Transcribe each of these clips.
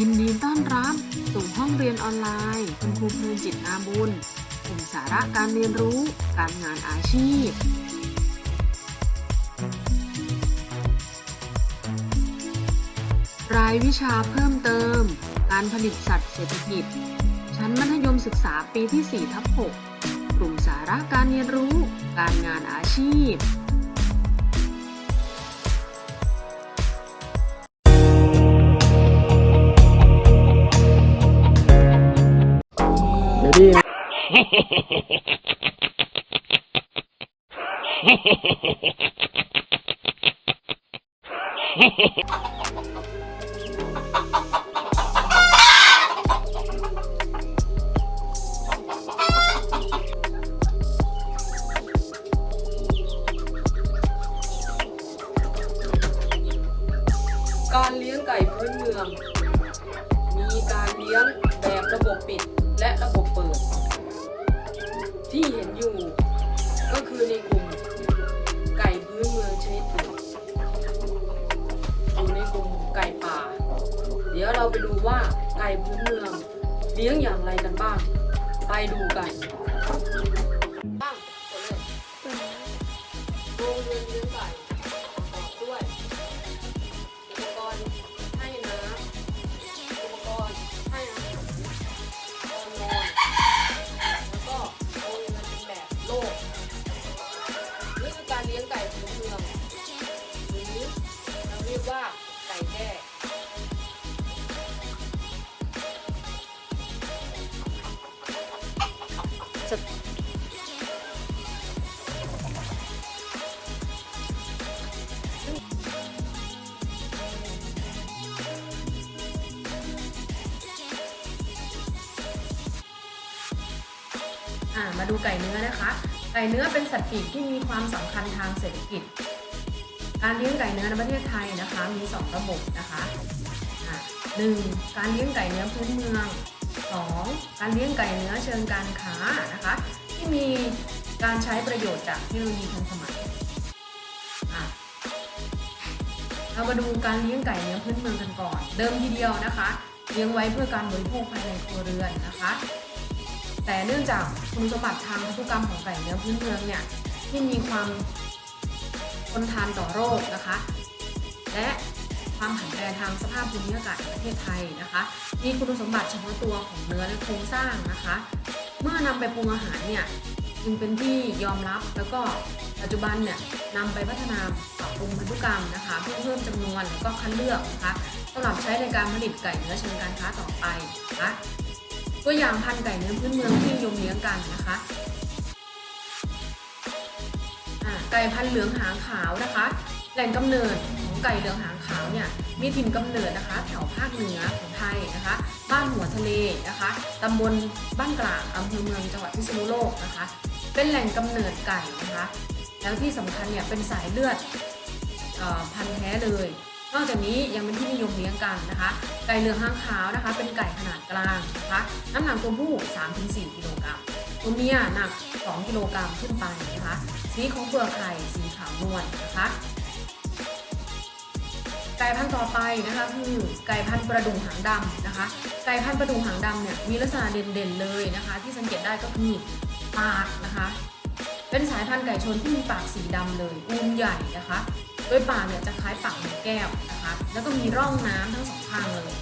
ยินดีต้อนรับสู่ห้องเรียนออนไลน์ คุณครูเพลินจิตอาบุญกลุ่มสาระการเรียนรู้ การงานอาชีพ รายวิชาเพิ่มเติม การผลิตสัตว์เศรษฐกิจ ชั้นมัธยมศึกษาปีที่4ทับ6กลุ่มสาระการเรียนรู้ การงานอาชีพ ดีการเลี้ยงไก่พื้นเมือง มีการเลี้ยงแบบระบบปิดและระบบเปิด ที่เห็นอยู่ ก็คือในกลุ่มไก่พื้นเมืองชนิดอื่นอยู่ในกลุ่มไก่ป่า เดี๋ยวเราไปดูว่าไก่พื้นเมืองเลี้ยงอย่างไรกันบ้าง ไปดูกัน อ่ามาดูไก่เนื้อนะคะ ไก่เนื้อเป็นสัตว์ปีกที่มีความสำคัญทางเศรษฐกิจ การเลี้ยงไก่เนื้อในประเทศไทยนะคะ มี 2 ระบบนะคะหนึ่งการเลี้ยงไก่เนื้อพื้นเมือง 2. การเลี้ยงไก่เนื้อเชิงการค้านะคะ ที่มีการใช้ประโยชน์จากเทคโนโลยีทันสมัยเรามาดูการเลี้ยงไก่เนื้อพื้นเมืองกันก่อน เดิมทีเดียวนะคะ เลี้ยงไว้เพื่อการบริโภคภายในครัวเรือนนะคะ แต่เนื่องจากคุณสมบัติทางพันธุกรรมของไก่เนื้อพื้นเมืองเนี่ยที่มีความทนทานต่อโรคนะคะ และความผันแปรทางสภาพภูมิอากาศในประเทศไทยนะคะมีคุณสมบัติเฉพาะตัวของเนื้อและโครงสร้างนะคะ เมื่อนำไปปรุงอาหารเนี่ยจึงเป็นที่ยอมรับแล้วก็ปัจจุบันเนี่ยนำไปพัฒนาปรับปรุงพันธุกรรมนะคะ เพื่อเพิ่มจำนวนแล้วก็คัดเลือกนะคะสำหรับใช้ในการผลิตไก่เนื้อเชิงการค้าต่อไปนะคะ ตัวอย่างพันธุ์ไก่เนื้อพื้นเมืองที่นิยมเลี้ยงกันนะคะไก่พันธุ์เหลืองหางขาวนะคะ แหล่งกำเนิดของไก่เหลืองหางขาวเนี่ยมีถิ่นกำเนิดนะคะ แถวภาคเหนือของไทยนะคะ บ้านหัวทะเลนะคะตำบลบ้านกลางอำเภอเมืองจังหวัดพิษณุโลกนะคะ เป็นแหล่งกำเนิดไก่นะคะ แล้วที่สำคัญเนี่ยเป็นสายเลือดออพันธุ์แท้เลย นอกจากนี้ยังเป็นที่นิยมเลี้ยงกันนะคะ ไก่เหลืองหางขาวนะคะ เป็นไก่ขนาดกลางนะคะ น้ำหนักตัวผู้ 3-4 กิโลกรัมตัวเมียหนัก 2 กิโลกรัมขึ้นไปนะคะ สีของเปลือกไข่สีขาวนวลนะคะ ไก่พันธุ์ต่อไปนะคะคือไก่พันธุ์ประดุงหางดำนะคะ ไก่พันธุ์ประดุงหางดำเนี่ยมีลักษณะเด่นๆเลยนะคะ ที่สังเกตได้ก็คือปากนะคะ เป็นสายพันธุ์ไก่ชนที่มีปากสีดำเลยอูมใหญ่นะคะ ดยปากเนี่ยจะคล้ายปากนกแก้วนะคะ แล้วก็มีร่องน้ำทั้งสองข้างเลย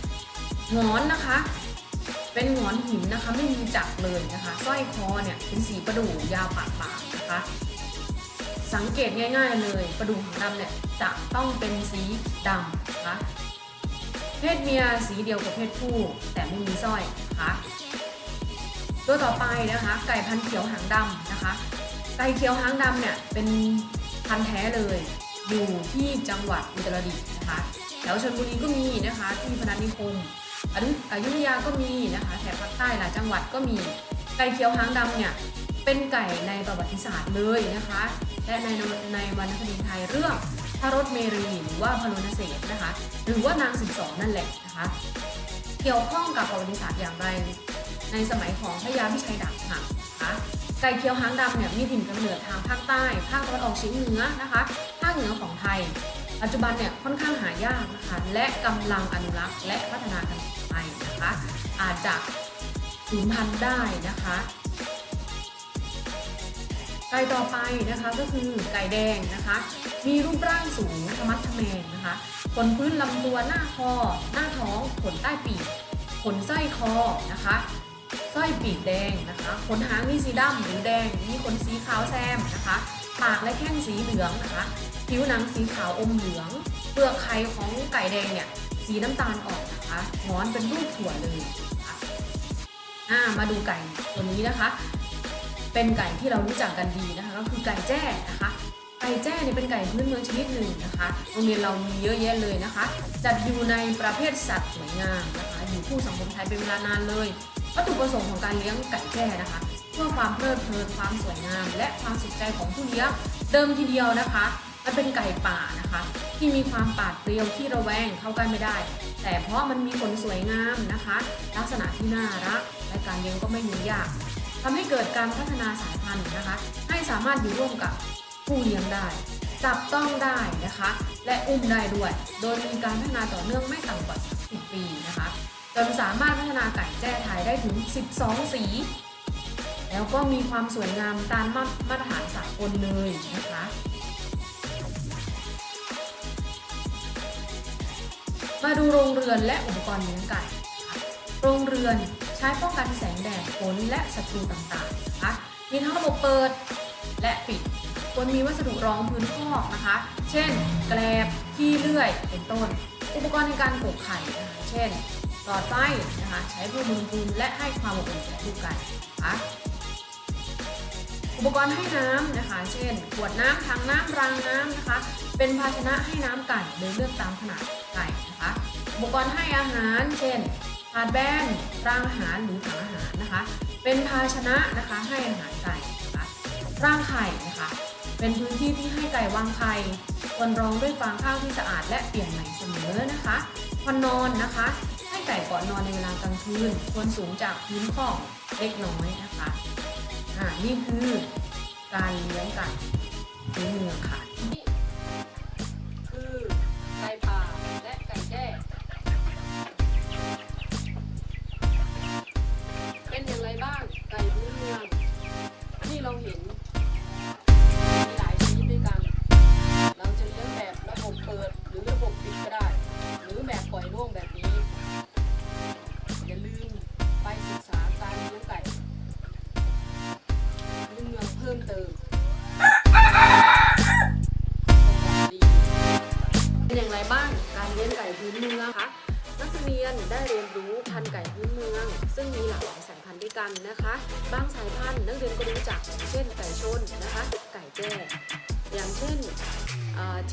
หงอนนะคะ เป็นหงอนหินนะคะไม่มีจักเลยนะคะสร้อยคอเนี่ยเป็นสีประดู่ยาวปากปากนะคะ สังเกตง่าย ๆ เลยประดู่หางดำเนี่ยจะต้องเป็นสีดำนะคะ เพศเมียสีเดียวกับเพศผู้แต่ไม่มีสร้อยนะคะตัวต่อไปนะคะ ไก่พันเขียวหางดำนะคะ ไก่เขียวหางดำเนี่ยเป็นพันแท้เลย อยู่ที่จังหวัดอุตรดิตถ์นะคะแถวชลบุรีก็มีนะคะ ที่พนัสนิคมอยุอยุธยาก็มีนะคะแถบภาคใต้หลายจังหวัดก็มีไก่เขียวหางดำเนี่ยเป็นไก่ในประวัติศาสตร์เลยนะคะ และในในวรรณคดีไทยเรื่องพระรถเมรีหรือว่าพระรณเศษนะคะ หรือว่านางสิบสองนั่นแหละนะคะเกี่ยวข้องกับประวัติศาสตร์อย่างไร ในสมัยของพระยาพิชัยดาบหักนะคะ ไก่เขียวหางดำเนี่ยมีถิ่นกำเนิดทางภาคใต้ ภาคตะวันออกเฉียงเหนือนะคะภาคเหนือของไทย ปัจจุบันเนี่ยค่อนข้างหายากนะคะและกำลังอนุรักษ์และพัฒนากันไปนะคะ อาจจะสูญพันธุ์ได้นะคะไก่ต่อไปนะคะก็คือไก่แดงนะคะ มีรูปร่างสูงธรรมัดทะแมงนะคะขนพื้นลำตัวหน้าคอ หน้าท้องขนใต้ปีกขนไส้คอนะคะ สร้อยปีกแดงนะคะขนหางมีสีดำหรือแดง มีขนสีขาวแซมนะคะ ปากและแข้งสีเหลืองนะคะ ผิวหนังสีขาวอมเหลือง เปลือกไข่ของไก่แดงเนี่ยสีน้ำตาลออกนะคะหงอนเป็นรูปถั่วเลยนะคะอ่ามาดูไก่ตัวนี้นะคะ เป็นไก่ที่เรารู้จักกันดีนะคะก็คือไก่แจ้นะคะ ไก่แจ้เนี่ยเป็นไก่พื้นเมืองชนิดหนึ่งนะคะ โรงเรียนเรามีเยอะแยะเลยนะคะ จัดอยู่ในประเภทสัตว์สวยงามนะคะ อยู่คู่สังคมไทยเป็นเวลานานเลย วัตถุประสงค์ของการเลี้ยงไก่แจ้นะคะ เพื่อความเพลิดเพลินความสวยงาม และความสุขใจของผู้เลี้ยงเดิมทีเดียวนะคะ มันเป็นไก่ป่านะคะ ที่มีความปาดเปรียวที่ระแวงเข้าใกล้ไม่ได้ แต่เพราะมันมีขนสวยงามนะคะ ลักษณะที่น่ารักและการเลี้ยงก็ไม่ยุ่งยากทำให้เกิดการพัฒนาสายพันธุ์นะคะ ให้สามารถอยู่ร่วมกับผู้เลี้ยงได้จับต้องได้นะคะ และอุ้มได้ด้วย โดยมีการพัฒนาต่อเนื่องไม่ต่ำกว่า 10 ปีนะ จนสามารถพัฒนาไก่แจ้ไทยได้ถึง 12 สี แล้วก็มีความสวยงามตามมาตรฐานสากลเลยนะคะมาดูโรงเรือนและอุปกรณ์เลี้ยงไก่โรงเรือนใช้ป้องกันแสงแดดฝนและศัตรูต่างๆนะคะมีทั้งระบบเปิดและปิดควรมีวัสดุรองพื้นคอกนะคะ เช่น แกลบที่เลื่อย เป็นต้น อุปกรณ์ในการปลูกไข่นะคะเช่น ลอดไฟนะคะใช้เพื่ออุณหภูมิและให้ความอบอุ่นแก่ลูกไก่นะคะอุปกรณ์ให้น้ำนะคะ เช่น ขวดน้ำถังน้ำรางน้ำนะคะ เป็นภาชนะให้น้ำไก่โดยเลือกตามขนาดไก่นะคะ อุปกรณ์ให้อาหาร เช่นถาดแบนรางอาหารหรือถังอาหารนะคะ เป็นภาชนะนะคะให้อาหารไก่นะคะร่างไข่นะคะ เป็นพื้นที่ที่ให้ไก่วางไข่ควรรองด้วยฟางข้าวที่สะอาดและเปลี่ยนใหม่เสมอนะคะควรนอนนะคะ ให้ไก่ก่อนนอนในเวลากลางคืนควรสูงจากพื้นคองเล็กน้อยนะคะอ่านี่คือการเลี้ยงไก่พื้นเมืองค่ะ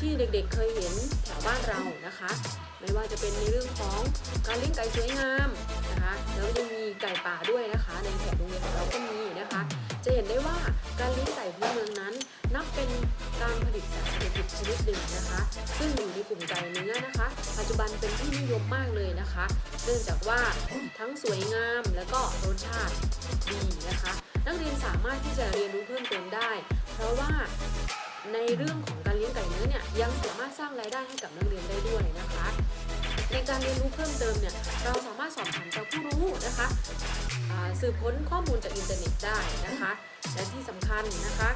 ที่เด็กๆเคยเห็นแถวบ้านเรานะคะ ไม่ว่าจะเป็นในเรื่องของการเลี้ยงไก่สวยงามนะคะแล้วยังมีไก่ป่าด้วยนะคะ ในแถบโรงเรียนของเราก็มีนะคะ จะเห็นได้ว่าการเลี้ยงไก่พื้นเมืองนั้น นับเป็นการผลิตสารเสพติดชนิดหนึ่งนะคะ ซึ่งอยู่ในกลุ่มไก่เนื้อนะคะ ปัจจุบันเป็นที่นิยมมากเลยนะคะ เนื่องจากว่าทั้งสวยงามและก็รสชาติดีนะคะ นักเรียนสามารถที่จะเรียนรู้เพิ่มเติมได้ เพราะว่า ในเรื่องของการเลี้ยงไก่เนื้อเนี่ยยังสามารถสร้างรายได้ให้กับนักเรียนได้ด้วยนะคะ ในการเรียนรู้เพิ่มเติมเนี่ยเราสามารถสอบถามจากผู้รู้นะคะสืบค้นข้อมูลจากอินเทอร์เน็ตได้นะคะ และที่สำคัญนะคะ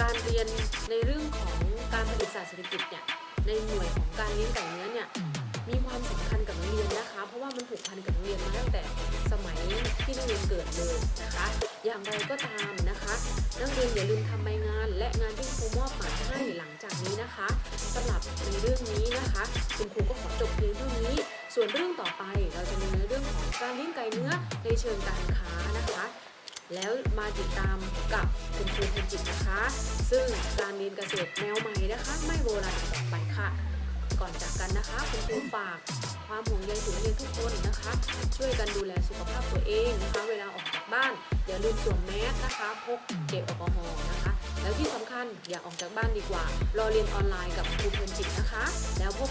การเรียนในเรื่องของการผลิตศาสตร์เศรษฐกิจเนี่ยในหน่วยของการเลี้ยงไก่เนื้อเนี่ยมีความสำคัญกับนักเรียนนะคะ เพราะว่ามันผูกพันกับนักเรียนมาตั้งแต่สมัยที่นักเรียนเกิดเลยนะคะ อย่างไรก็ตามนะคะนักเรียนอย่าลืมทำใบงาน และงานที่ครูมอบหมายให้หลังจากนี้นะคะสำหรับในเรื่องนี้นะคะ คุณครูก็ขอจบเพียงเท่านี้ ส่วนเรื่องต่อไปเราจะมีในเรื่องของการเลี้ยงไก่เนื้อในเชิงการค้านะคะแล้วมาติดตามกับคุณครูเพนจิตนะคะ ซึ่งการเรียนเกษตรแนวใหม่นะคะ ไม่โบราณต่อไปค่ะ ก่อนจากกันนะคะ คุณครูฝากความห่วงใยถึงนักเรียนทุกคนนะคะ ช่วยกันดูแลสุขภาพตัวเองนะคะ เวลาออกจากบ้านอย่าลืมสวมแมสนะคะพกเจลแอลกอฮอล์นะคะ แล้วที่สำคัญอย่าออกจากบ้านดีกว่า รอเรียนออนไลน์กับครูเพนจิตนะคะ แล้วพบ